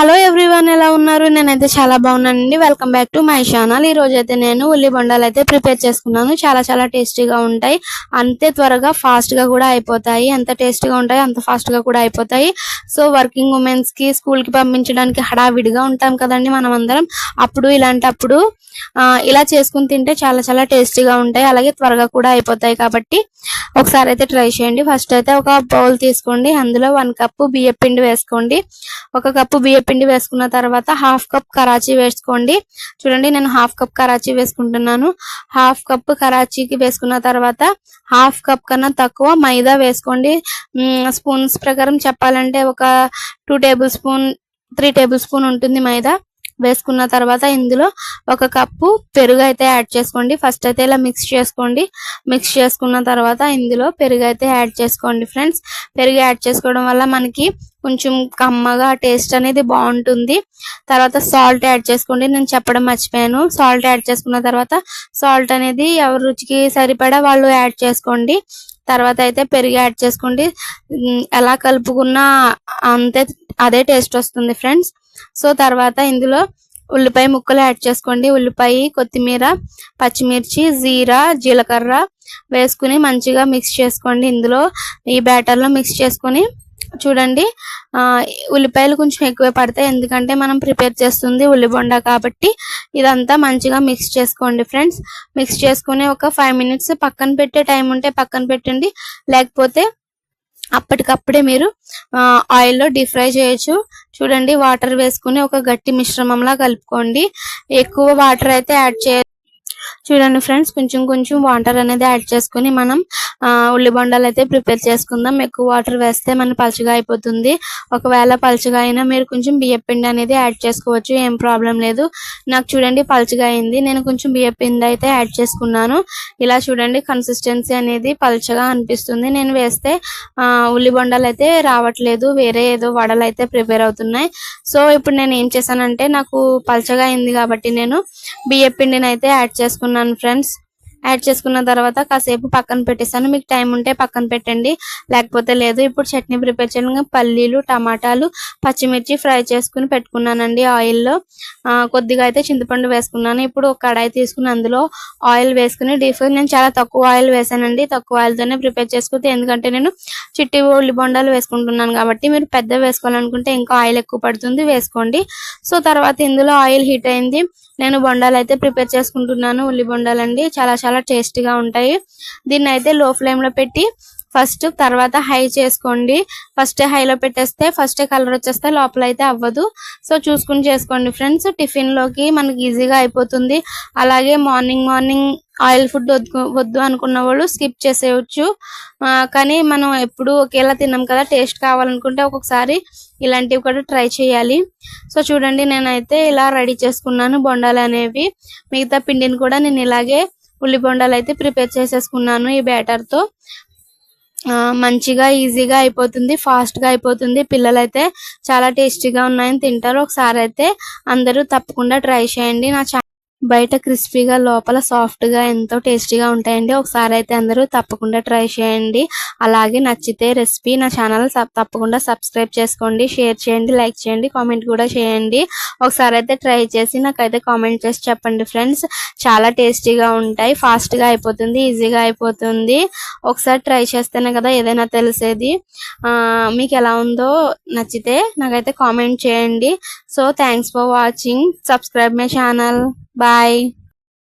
Hello everyone ఎలా ఉన్నారు? నేనైతే చాలా బాగున్నానండి. Welcome back to my channel ఈ రోజు అయితే నేను ఉల్లి బొండాలు అయితే ప్రిపేర్ చేసుకున్నాను. చాలా చాలా టేస్టీగా ఉంటాయి. అంతే త్వరగా ఫాస్ట్గా కూడా అయిపోతాయి. ఎంత టేస్టీగా ఉంటాయి అంత ఫాస్ట్గా కూడా అయిపోతాయి. సో వర్కింగ్ ఉమెన్స్కి స్కూల్కి పంపించడానికి హడావిడిగా ఉంటాం కదండి మనం అందరం అప్పుడు ఇలాంటప్పుడు ఇలా చేసుకుని తింటే చాలా చాలా టేస్టీగా ఉంటాయి. అలాగే త్వరగా కూడా అయిపోతాయి కాబట్టి ఒకసారి అయితే ట్రై చేయండి. ఫస్ట్ అయితే ఒక బౌల్ తీసుకోండి. అందులో వన్ కప్పు బియ్య పిండి వేసుకోండి. ఒక కప్పు బియ్య పిండి వేసుకున్న తర్వాత హాఫ్ కప్ కరాచీ వేసుకోండి. చూడండి నేను హాఫ్ కప్ కరాచీ వేసుకుంటున్నాను. హాఫ్ కప్ కరాచీకి వేసుకున్న తర్వాత హాఫ్ కప్ కన్నా తక్కువ మైదా వేసుకోండి. స్పూన్స్ ప్రకారం చెప్పాలంటే ఒక two table spoon three table spoon ఉంటుంది మైదా. వేసుకున్న తర్వాత ఇందులో ఒక కప్పు పెరుగు అయితే యాడ్ చేసుకోండి. ఫస్ట్ అయితే ఇలా మిక్స్ చేసుకోండి. మిక్స్ చేసుకున్న తర్వాత ఇందులో పెరుగు అయితే యాడ్ చేసుకోండి ఫ్రెండ్స్. పెరుగు యాడ్ చేసుకోవడం వల్ల మనకి కొంచెం కమ్మగా టేస్ట్ అనేది బాగుంటుంది. తర్వాత సాల్ట్ యాడ్ చేసుకోండి. నేను చెప్పడం మర్చిపోయాను. సాల్ట్ యాడ్ చేసుకున్న తర్వాత సాల్ట్ అనేది ఎవరి రుచికి సరిపడా వాళ్ళు యాడ్ చేసుకోండి. తర్వాత అయితే పెరుగు యాడ్ చేసుకోండి. ఎలా కలుపుకున్నా అంతే అదే టేస్ట్ వస్తుంది ఫ్రెండ్స్. సో తర్వాత ఇందులో ఉల్లిపాయ ముక్కలు యాడ్ చేసుకోండి. ఉల్లిపాయ కొత్తిమీర పచ్చిమిర్చి జీరా జీలకర్ర వేసుకుని మంచిగా మిక్స్ చేసుకోండి. ఇందులో ఈ బ్యాటర్లో మిక్స్ చేసుకొని చూడండి. ఆ ఉల్లిపాయలు కొంచెం ఎక్కువ పడతాయి. ఎందుకంటే మనం ప్రిపేర్ చేస్తుంది ఉల్లిబొండ కాబట్టి ఇదంతా మంచిగా మిక్స్ చేసుకోండి ఫ్రెండ్స్. మిక్స్ చేసుకుని ఒక ఫైవ్ మినిట్స్ పక్కన పెట్టే టైం ఉంటే పక్కన పెట్టండి. లేకపోతే అప్పటికప్పుడే మీరు ఆయిల్లో డీప్ ఫ్రై చేయొచ్చు. చూడండి వాటర్ వేసుకుని ఒక గట్టి మిశ్రమంలా కలుపుకోండి. ఎక్కువ వాటర్ అయితే యాడ్ చేయ చూడండి ఫ్రెండ్స్ కొంచెం కొంచెం వాటర్ అనేది యాడ్ చేసుకుని మనం ఆ, ఉల్లి బొండాలు అయితే ప్రిపేర్ చేసుకుందాం. ఎక్కువ వాటర్ వేస్తే మన పలుచగా అయిపోతుంది. ఒకవేళ పలుచగా అయినా మీరు కొంచెం బియ్యం పిండి అనేది యాడ్ చేసుకోవచ్చు. ఏం ప్రాబ్లం లేదు. నాకు చూడండి పలుచగా అయింది. నేను కొంచెం బియ్యం పిండి అయితే యాడ్ చేసుకున్నాను. ఇలా చూడండి కన్సిస్టెన్సీ అనేది పలుచగా అనిపిస్తుంది. నేను వేస్తే ఉల్లి బొండాలు అయితే రావట్లేదు. వేరే ఏదో వడలు అయితే ప్రిపేర్ అవుతున్నాయి. సో ఇప్పుడు నేను ఏం చేశానంటే నాకు పలుచగా అయింది కాబట్టి నేను బియ్యం పిండిని అయితే యాడ్ చేసుకున్నాను. ఫ్రెండ్స్ యాడ్ చేసుకున్న తర్వాత కాసేపు పక్కన పెట్టేసాను మీకు టైం ఉంటే పక్కన పెట్టండి. లేకపోతే లేదు ఇప్పుడు చట్నీ ప్రిపేర్ చేయడానికి పల్లీలు టమాటాలు పచ్చిమిర్చి ఫ్రై చేసుకుని పెట్టుకున్నానండి ఆయిల్లో. కొద్దిగా అయితే చింతపండు వేసుకున్నాను. ఇప్పుడు ఒక కడాయి తీసుకుని అందులో ఆయిల్ వేసుకుని డీప్ ఫ్రై నేను చాలా తక్కువ ఆయిల్ వేసానండి. తక్కువ ఆయిల్ తోనే ప్రిపేర్ చేసుకుంటే ఎందుకంటే నేను చిట్టి ఉల్లి బొండాలు వేసుకుంటున్నాను కాబట్టి మీరు పెద్ద వేసుకోవాలనుకుంటే ఇంకా ఆయిల్ ఎక్కువ పడుతుంది వేసుకోండి. సో తర్వాత ఇందులో ఆయిల్ హీట్ అయింది. నేను బొండాలు అయితే ప్రిపేర్ చేసుకుంటున్నాను. ఉల్లి బొండాలండి. చాలా చాలా టేస్టీగా ఉంటాయి. దీన్ని అయితే లో ఫ్లేమ్లో పెట్టి ఫస్ట్ తర్వాత హై చేసుకోండి. ఫస్ట్ హైలో పెట్టేస్తే ఫస్ట్ కలర్ వచ్చేస్తే లోపల అయితే అవ్వదు. సో చూసుకుని చేసుకోండి ఫ్రెండ్స్. టిఫిన్లోకి మనకి ఈజీగా అయిపోతుంది. అలాగే మార్నింగ్ మార్నింగ్ ఆయిల్ ఫుడ్ వద్దు వద్దు అనుకున్న వాళ్ళు స్కిప్ చేసేయచ్చు. కానీ మనం ఎప్పుడు ఒకేలా తిన్నాం కదా టేస్ట్ కావాలనుకుంటే ఒక్కొక్కసారి ఇలాంటివి కూడా ట్రై చేయాలి. సో చూడండి నేనైతే ఇలా రెడీ చేసుకున్నాను బొండాలు అనేవి. మిగతా పిండిని కూడా నేను ఇలాగే ఉల్లి బొండాలు అయితే ప్రిపేర్ చేసేసుకున్నాను ఈ బ్యాటర్తో ఆ, మంచిగా ఈజీగా అయిపోతుంది ఫాస్ట్గా అయిపోతుంది. పిల్లలైతే చాలా టేస్టీగా ఉన్నాయని తింటారు. ఒకసారి అయితే అందరూ తప్పకుండా ట్రై చేయండి. నా బయట క్రిస్పీగా లోపల సాఫ్ట్గా ఎంతో టేస్టీగా ఉంటాయండి. ఒకసారి అయితే అందరూ తప్పకుండా ట్రై చేయండి. అలాగే నచ్చితే రెసిపీ నా ఛానల్ తప్పకుండా సబ్స్క్రైబ్ చేసుకోండి షేర్ చేయండి లైక్ చేయండి కామెంట్ కూడా చేయండి. ఒకసారి అయితే ట్రై చేసి నాకైతే కామెంట్ చేసి చెప్పండి ఫ్రెండ్స్. చాలా టేస్టీగా ఉంటాయి ఫాస్ట్గా అయిపోతుంది ఈజీగా అయిపోతుంది. ఒకసారి ట్రై చేస్తేనే కదా ఏదైనా తెలిసేది. మీకు ఎలా ఉందో నచ్చితే నాకైతే కామెంట్ చేయండి. So thanks for watching. Subscribe my channel. Bye. Bye.